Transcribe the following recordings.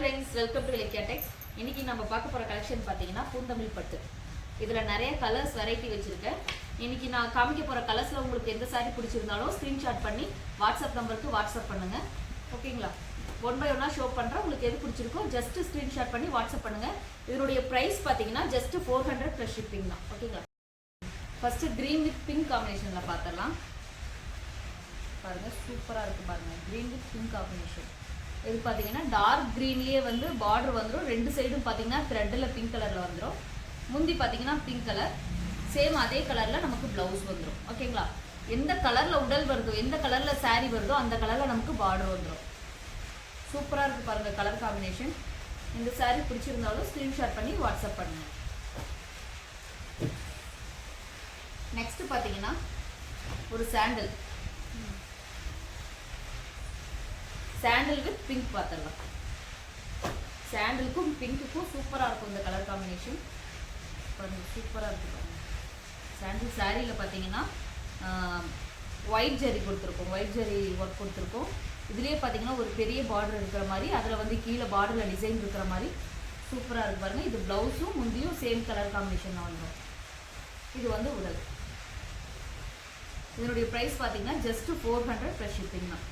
Friends welcome to Ilakkiya techs இன்னைக்கு நம்ம பார்க்க போகிற கலெக்ஷன் பார்த்தீங்கன்னா பூந்தமிழ் பட்டு. இதில் நிறைய கலர்ஸ் வெரைட்டி வச்சுருக்கேன். இன்னைக்கு நான் காமிக்க போகிற கலர்ஸில் உங்களுக்கு எந்த சாரி பிடிச்சிருந்தாலும் ஸ்க்ரீன்ஷாட் பண்ணி வாட்ஸ்அப் நம்பருக்கு வாட்ஸ்அப் பண்ணுங்கள் ஓகேங்களா ஒன் பை ஒன்னாக ஷோ பண்ணுறேன் உங்களுக்கு எது பிடிச்சிருக்கோ ஜஸ்ட்டு ஸ்க்ரீன்ஷாட் பண்ணி வாட்ஸ்அப் பண்ணுங்கள் இதனுடைய ப்ரைஸ் பார்த்தீங்கன்னா just four hundred plus shipping தான். ஓகேங்களா ஃபர்ஸ்ட் க்ரீன் வித் பிங்க் காம்பினேஷனில் பார்த்துடலாம். பாருங்கள் சூப்பராக இருக்குது பாருங்க. க்ரீன் வித் பிங்க் காம்பினேஷன் இது பார்த்தீங்கன்னா டார்க் க்ரீன்லேயே வந்து பார்டர் வந்துடும் ரெண்டு சைடும் பார்த்தீங்கன்னா த்ரெட்டில் பிங்க் கலரில் வந்துடும் முந்தி பார்த்தீங்கன்னா பிங்க் கலர் சேம் அதே கலரில் நமக்கு ப்ளவுஸ் வந்துடும் ஓகேங்களா எந்த கலரில் உடல் வருதோ எந்த கலரில் saree வருதோ அந்த கலரில் நமக்கு பார்டர் வந்துடும் சூப்பராக இருக்குது பாருங்கள் கலர் காம்பினேஷன் இந்த சாரீ பிடிச்சிருந்தாலும் ஸ்க்ரீன்ஷாட் பண்ணி வாட்ஸ்அப் பண்ணுங்க. நெக்ஸ்ட் பார்த்தீங்கன்னா ஒரு சாண்டில் சாண்டில் வித் பிங்க் பார்த்துடலாம் சாண்டலுக்கும் பிங்க்குக்கும் சூப்பராக இருக்கும் இந்த கலர் காம்பினேஷன் பாருங்க சூப்பராக இருக்கும் சாண்டில் சாரியில் பார்த்தீங்கன்னா ஒயிட் ஜெரி கொடுத்துருக்கோம். ஒயிட் ஜெரி ஒர்க் கொடுத்துருக்கோம். இதுலேயே பார்த்தீங்கன்னா ஒரு பெரிய பார்டர் இருக்கிற மாதிரி அதில் வந்து கீழே பார்டரில் டிசைன் இருக்கிற மாதிரி சூப்பராக இருக்கு பாருங்கள் இது ப்ளவுஸும் முந்தியும் சேம் கலர் காம்பினேஷன் தான் வந்துடும் இது வந்து உடல். இதனுடைய ப்ரைஸ் பார்த்தீங்கன்னா just four hundred plus shipping தான்.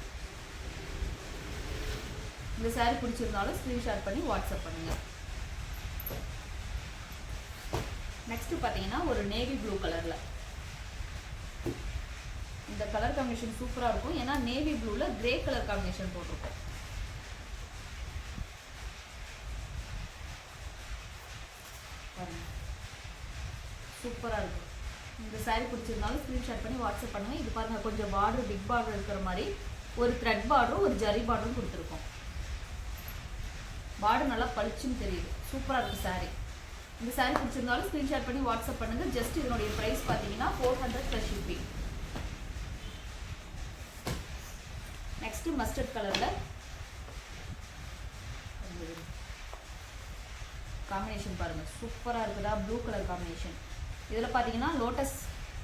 இந்த saree பிடிச்சிருந்தாலும் ஸ்க்ரீன்ஷாட் பண்ணி வாட்ஸ்அப் பண்ணுங்கள் நெக்ஸ்ட் பார்த்தீங்கன்னா ஒரு நேவி ப்ளூ கலரில் இந்த கலர் காம்பினேஷன் சூப்பராக இருக்கும். ஏன்னா நேவி ப்ளூவில் கிரே கலர் காம்பினேஷன் போட்டிருக்கோம். சூப்பராக இருக்கும். இந்த saree பிடிச்சிருந்தாலும் ஸ்க்ரீன்ஷாட் பண்ணி வாட்ஸ்அப் பண்ணுங்கள் இது பாருங்கள் கொஞ்சம் பார்டர் பிக் பார்டர் இருக்கிற மாதிரி. ஒரு த்ரெட் பார்டரும் ஒரு ஜரி பார்டரும் கொடுத்துருக்கோம். பார்டர் நல்லா பளிச்சுன்னு தெரியுது. சூப்பராக இருக்கு saree. இந்த saree பிடிச்சிருந்தாலும் ஸ்க்ரீன்ஷாட் பண்ணி வாட்ஸ்அப் பண்ணுங்கள் ஜஸ்ட் இதனுடைய ப்ரைஸ் பார்த்தீங்கன்னா four hundred plus shipping next mustard கலரில் காம்பினேஷன் பாருங்கள் சூப்பராக இருக்குதா ப்ளூ கலர் காம்பினேஷன் இதில் பார்த்தீங்கன்னா லோட்டஸ்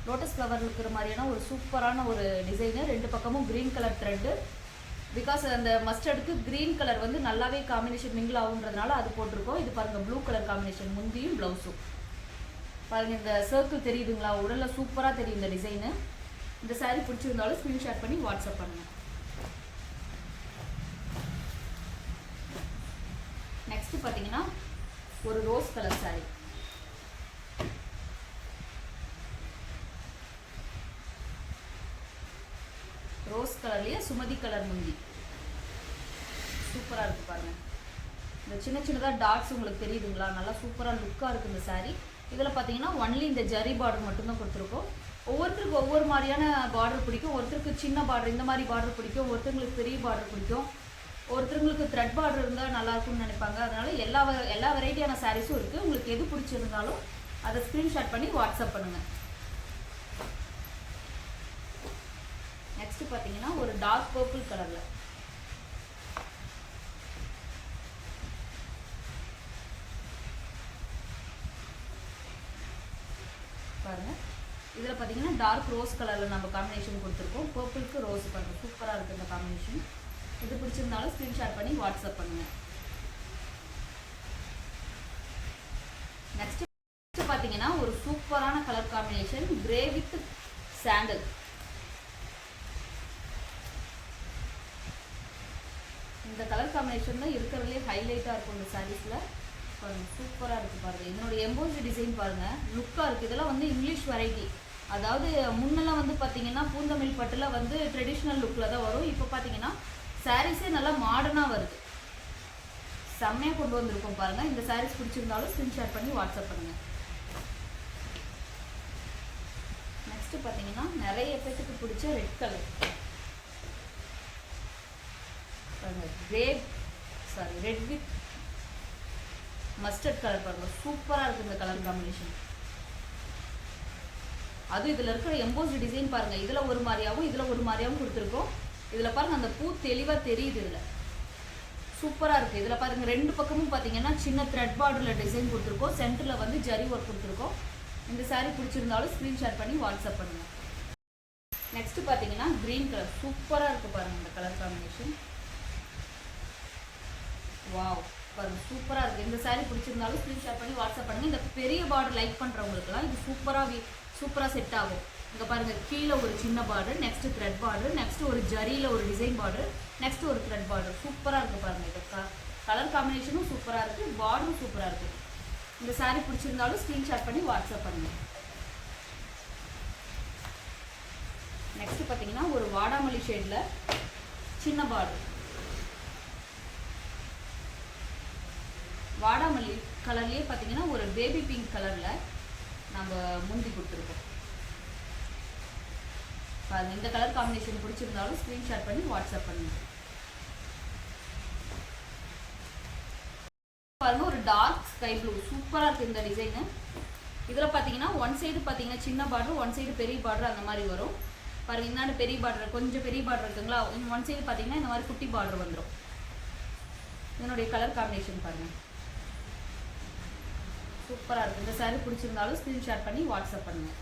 லோட்டஸ் ஃப்ளவர் இருக்கிற மாதிரியான ஒரு சூப்பரான ஒரு டிசைனு ரெண்டு பக்கமும் க்ரீன் கலர் த்ரெட்டு பிகாஸ் அந்த மஸ்டர்டுக்கு க்ரீன் கலர் வந்து நல்லாவே காம்பினேஷன் மிங்கிள் ஆகுன்றதுனால அது போட்டிருக்கோம். இது பாருங்க ப்ளூ கலர் காம்பினேஷன் முந்தியும் ப்ளவுஸும் பாருங்க இந்த சர்க்கிள் தெரியுதுங்களா? உடலில் சூப்பராக தெரியும் இந்த டிசைனு இந்த சாரீ பிடிச்சிருந்தாலும் ஸ்க்ரீன்ஷாட் பண்ணி வாட்ஸ்அப் பண்ணுங்க. நெக்ஸ்ட் பார்த்தீங்கன்னா ஒரு ரோஸ் கலர் சாரீ ரோஸ் கலர்லேயே சுமதி கலர் முந்தி. சூப்பராக இருக்குது பாருங்க. இந்த சின்ன சின்னதாக டாட்ஸ் உங்களுக்கு தெரியுதுங்களா? நல்லா சூப்பராக லுக்காக இருக்குது இந்த சாரீ இதில் பார்த்தீங்கன்னா ஒன்லி இந்த ஜரி பார்டர் மட்டும்தான் கொடுத்துருக்கோம். ஒவ்வொருத்தருக்கு ஒவ்வொரு மாதிரியான பார்டர் பிடிக்கும். ஒருத்தருக்கு சின்ன பார்டர் இந்த மாதிரி பார்டர் பிடிக்கும். ஒருத்தங்களுக்கு பெரிய பார்டர் பிடிக்கும். ஒருத்தருங்களுக்கு த்ரெட் பார்டர் இருந்தால் நல்லாயிருக்கும்னு நினைப்பாங்க. அதனால் எல்லா வ- எல்லா வெரைட்டியான சாரீஸும் இருக்குது உங்களுக்கு எது பிடிச்சிருந்தாலும் அதை ஸ்க்ரீன்ஷாட் பண்ணி வாட்ஸ்அப் பண்ணுங்கள் நெக்ஸ்ட் பார்த்தீங்கன்னா ஒரு டார்க் பர்பிள் கலர்ல பாருங்க. இதில் பார்த்தீங்கன்னா டார்க் ரோஸ் கலரில் நம்ம காம்பினேஷன் கொடுத்துருக்கோம். பர்பிளுக்கு ரோஸ் பாருங்க. சூப்பராக இருக்குது இந்த காம்பினேஷன் இது பிடிச்சிருந்தாலும் ஸ்க்ரீன்ஷாட் பண்ணி வாட்ஸ்அப் பண்ணுங்கள் நெக்ஸ்ட் பார்த்தீங்கன்னா ஒரு சூப்பரான colour combination grey with sandal இந்த கலர் காம்பினேஷன் தான் இருக்கிறதுலே ஹைலைட்டாக இருக்கும் இந்த சாரீஸில் பாருங்கள் சூப்பராக இருக்குது பாருங்கள் இதனுடைய எம்போசி டிசைன் பாருங்கள் லுக்காக இருக்குது இதெல்லாம் வந்து இங்கிலீஷ் வெரைட்டி அதாவது முன்னெல்லாம் வந்து பார்த்தீங்கன்னா பூந்தமிழ் பட்டில் வந்து ட்ரெடிஷ்னல் லுக்கில் தான் வரும். இப்போ பார்த்தீங்கன்னா சாரீஸே நல்லா மாடர்னாக வருது. செம்மையாக கொண்டு வந்திருக்கோம் பாருங்கள் இந்த சாரீஸ் பிடிச்சிருந்தாலும் ஸ்கிரீன்ஷாட் பண்ணி வாட்ஸ்அப் பண்ணுங்கள் நெக்ஸ்ட்டு பார்த்தீங்கன்னா நிறைய பேத்துக்கு பிடிச்ச ரெட் கலர் பாருங்கள் crepe saree red with mustard colour பாருங்கள் சூப்பராக இருக்குது இந்த கலர் காம்பினேஷன் அது இதில் இருக்கிற எம்போஸ்ட் டிசைன் பாருங்கள் இதில் ஒரு மாதிரியாகவும் இதில் ஒரு மாதிரியாகவும் கொடுத்துருக்கோம். இதில் பாருங்கள் அந்த பூ தெளிவாக தெரியுது இதில். சூப்பராக இருக்குது இதில் பாருங்கள் ரெண்டு பக்கமும் பார்த்தீங்கன்னா சின்ன த்ரெட் பார்டரில் டிசைன் கொடுத்துருக்கோம். சென்டரில் வந்து ஜரி ஒர்க் கொடுத்துருக்கோம். இந்த சாரீ பிடிச்சிருந்தாலும் ஸ்க்ரீன்ஷாட் பண்ணி வாட்ஸ்அப் பண்ணுங்கள் நெக்ஸ்ட்டு பார்த்தீங்கன்னா கிரீன் கலர் சூப்பராக இருக்குது பாருங்கள் இந்த கலர் காம்பினேஷன் வாவ் பாருங்க சூப்பராக இருக்குது இந்த சாரீ பிடிச்சிருந்தாலும் ஸ்க்ரீன்ஷாட் பண்ணி வாட்ஸ்அப் பண்ணுங்கள் இந்த பெரிய பார்டர் லைக் பண்ணுறவங்களுக்குலாம் இது சூப்பராக சூப்பராக செட் ஆகும். இங்கே பாருங்கள் கீழே ஒரு சின்ன border next thread border next ஒரு ஜரியில் ஒரு டிசைன் பார்டர் நெக்ஸ்ட் ஒரு த்ரெட் பார்டர் சூப்பராக இருக்குது பாருங்கள் இது கலர் காம்பினேஷனும் சூப்பராக இருக்குது பார்டரும் சூப்பராக இருக்குது இந்த சாரீ பிடிச்சிருந்தாலும் ஸ்க்ரீன்ஷாட் பண்ணி வாட்ஸ்அப் பண்ணுங்கள் நெக்ஸ்ட் பார்த்தீங்கன்னா ஒரு வாடாமல்லி ஷேடில் சின்ன பார்டர் வாடாமல்லி கலர்லேயே பார்த்தீங்கன்னா ஒரு பேபி பிங்க் கலரில் நம்ம முந்தி கொடுத்துருக்கோம். அது இந்த கலர் காம்பினேஷன் பிடிச்சிருந்தாலும் ஸ்க்ரீன்ஷாட் பண்ணி வாட்ஸ்அப் பண்ணுங்க. பாருங்க ஒரு டார்க் ஸ்கை ப்ளூ சூப்பராக இருக்குது இந்த டிசைனு இதில் பார்த்தீங்கன்னா ஒன் சைடு பார்த்தீங்கன்னா சின்ன பார்டர் ஒன் சைடு பெரிய பார்டர் அந்த மாதிரி வரும். பாருங்க இந்தாண்டு பெரிய பார்டர் கொஞ்சம் பெரிய பார்டர் இருக்குங்களா? ஒன் சைடு பார்த்தீங்கன்னா இந்த மாதிரி குட்டி பார்டர் வந்துடும் இதனுடைய கலர் காம்பினேஷன் பாருங்கள் சூப்பராக இருக்குது இந்த சாரி பிடிச்சிருந்தாலும் ஸ்க்ரீன்ஷாட் பண்ணி வாட்ஸ்அப் பண்ணுங்கள்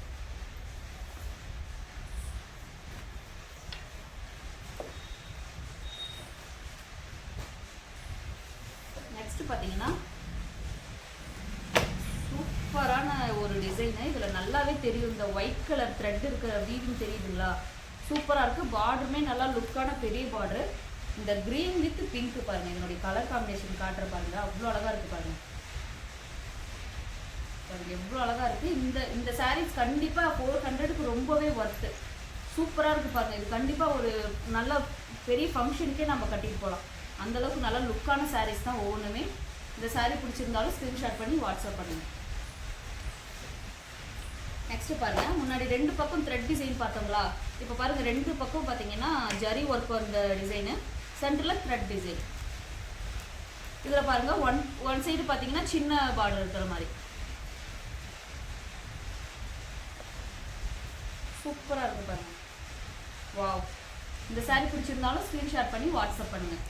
நெக்ஸ்ட் பார்த்தீங்கன்னா சூப்பரான ஒரு டிசைனு இதில் நல்லாவே தெரியும். இந்த ஒயிட் கலர் த்ரெட் இருக்கிற வீவிங் தெரியுதுங்களா? சூப்பராக இருக்குது பார்டருமே நல்லா லுக்கான பெரிய பார்டரு இந்த க்ரீன் வித் பிங்க் பாருங்கள் என்னுடைய கலர் காம்பினேஷன் காட்டுற பாருங்க. அவ்வளோ அழகாக இருக்குது பாருங்கள் பாருங்க எவ்வளோ அழகாக இருக்குது இந்த இந்த சாரீஸ் கண்டிப்பாக ஃபோர் ஹண்ட்ரடுக்கு ரொம்பவே ஒர்த்து சூப்பராக இருக்குது பாருங்க. இது கண்டிப்பாக ஒரு நல்ல பெரிய ஃபங்க்ஷனுக்கே நம்ம கட்டிட்டு போகலாம் அந்த அளவுக்கு நல்ல லுக்கான சாரீஸ் தான் ஒவ்வொன்றுமே. இந்த சாரீ பிடிச்சிருந்தாலும் ஸ்க்ரீன்ஷாட் பண்ணி வாட்ஸ்அப் பண்ணுங்க. நெக்ஸ்ட் பாருங்க. முன்னாடி ரெண்டு பக்கம் த்ரெட் டிசைன் பார்த்தோங்களா இப்போ பாருங்க ரெண்டு பக்கம் பார்த்தீங்கன்னா ஜரி ஒர்க் வந்த டிசைனு சென்டரில் த்ரெட் டிசைன் இதில் பாருங்க ஒன் ஒன் சைடு பார்த்தீங்கன்னா சின்ன பார்டர் இருக்கிற மாதிரி. சூப்பராக இருக்கும் பாருங்க. வாவ் இந்த saree பிடிச்சிருந்தாலும் ஸ்க்ரீன்ஷாட் பண்ணி வாட்ஸ்அப் பண்ணுங்கள்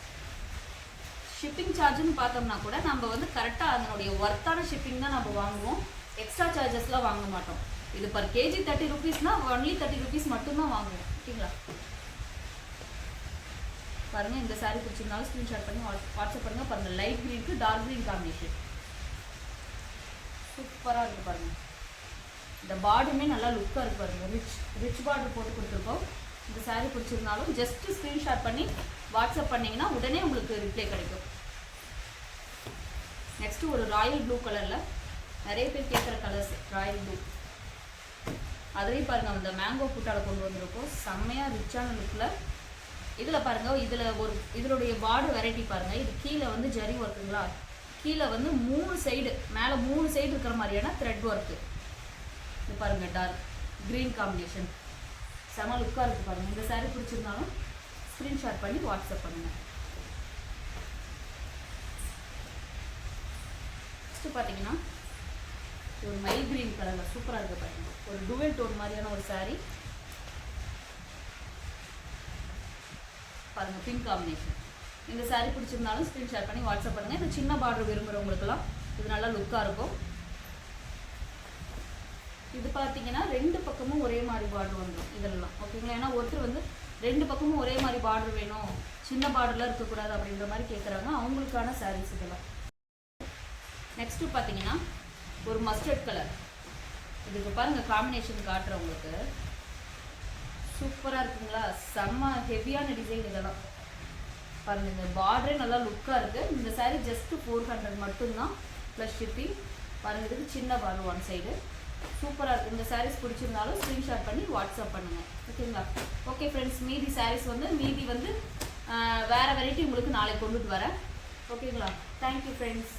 ஷிப்பிங் சார்ஜ்னு பார்த்தோம்னா கூட நம்ம வந்து கரெக்டாக அதனுடைய ஒர்த்தான ஷிப்பிங் தான் நம்ம வாங்குவோம். எக்ஸ்ட்ரா சார்ஜஸ்லாம் வாங்க மாட்டோம். இது பர் கேஜி தேர்ட்டி ருபீஸ்னா ஒன்லி தேர்ட்டி ருபீஸ் மட்டும்தான் வாங்குவோம். ஓகேங்களா? பாருங்க இந்த saree பிடிச்சிருந்தாலும் ஸ்க்ரீன்ஷாட் பண்ணி வாட்ஸ் வாட்ஸ்அப் பண்ணுங்கள் பாருங்கள் லைட் க்ரீனுக்கு டார்க் க்ரீன் காம்பினேஷன் சூப்பராக இருக்குது பாருங்கள் இந்த பாடியுமே நல்லா லுக்காக இருக்கு பாருங்கள் ரிச் ரிச் பார்டர் போட்டு கொடுத்துருக்கோம். இந்த சாரீ பிடிச்சிருந்தாலும் ஜஸ்ட்டு ஸ்க்ரீன்ஷாட் பண்ணி வாட்ஸ்அப் பண்ணிங்கன்னா உடனே உங்களுக்கு ரிப்ளை கிடைக்கும். நெக்ஸ்ட் ஒரு ராயல் ப்ளூ கலரில் நிறைய பேர் கேட்குற கலர்ஸ் ராயல் ப்ளூ அதுலேயும் பாருங்கள் அந்த மேங்கோ புட்டாவில் கொண்டு வந்திருக்கோம். செம்மையாக ரிச்சான லுக்கில் இதில் பாருங்கள் இதில் ஒரு இதனுடைய பார்டர் வெரைட்டி பாருங்கள் இது கீழே வந்து ஜரி ஒர்க்குங்களா கீழே வந்து மூணு சைடு மேலே மூணு சைடு இருக்கிற மாதிரியான த்ரெட் ஒர்க்கு இது பாருங்கள் டார்க் க்ரீன் காம்பினேஷன் செம லுக்காக இருக்குது பாருங்கள் இந்த சாரீ பிடிச்சிருந்தாலும் ஸ்க்ரீன்ஷாட் பண்ணி வாட்ஸ்அப் பண்ணுங்கள் நெக்ஸ்ட்டு பார்த்தீங்கன்னா ஒரு மைல் கிரீன் கலரில் சூப்பராக இருக்குது பாருங்க. ஒரு டுவெல் டோன் மாதிரியான ஒரு சாரீ பாருங்கள் பிங்க் காம்பினேஷன் இந்த சாரீ பிடிச்சிருந்தாலும் ஸ்க்ரீன்ஷாட் பண்ணி வாட்ஸ்அப் பண்ணுங்கள் இந்த சின்ன பார்டர் விரும்புகிறவங்களுக்குலாம் இது நல்லா லுக்காக இருக்கும். இது பார்த்தீங்கன்னா ரெண்டு பக்கமும் ஒரே மாதிரி பார்டர் வந்துடும் இதெல்லாம். ஓகேங்களா ஏன்னா ஒருத்தர் வந்து ரெண்டு பக்கமும் ஒரே மாதிரி பார்டர் வேணும் சின்ன பார்டர்லாம் இருக்கக்கூடாது அப்படின்ற மாதிரி கேட்குறாங்க அவங்களுக்கான சாரீஸ் இதெல்லாம். நெக்ஸ்ட்டு பார்த்தீங்கன்னா ஒரு மஸ்டர்ட் கலர் இதுக்கு பாருங்கள் காம்பினேஷன் காட்டுறேன் உங்களுக்கு. சூப்பராக இருக்குங்களா? செம்ம ஹெவியான டிசைன் இதெல்லாம். பாருங்க இந்த பார்டரே நல்லா லுக்காக இருக்குது இந்த சாரீ ஜஸ்ட்டு ஃபோர் ஹண்ட்ரட் மட்டும்தான் ப்ளஸ் ஷிப்பிங் பாருங்கள் இதுக்கு சின்ன பார்டர் ஒன் சைடு சூப்பராக இருக்குது இந்த சாரீஸ் பிடிச்சிருந்தாலும் ஸ்க்ரீன்ஷாட் பண்ணி வாட்ஸ்அப் பண்ணுங்கள் ஓகேங்களா ஓகே ஃப்ரெண்ட்ஸ் மீதி சாரீஸ் வந்து மீதி வந்து வேறு வேற வெரைட்டி உங்களுக்கு நாளைக்கு கொண்டுட்டு வரேன். ஓகேங்களா தேங்க்யூ ஃப்ரெண்ட்ஸ்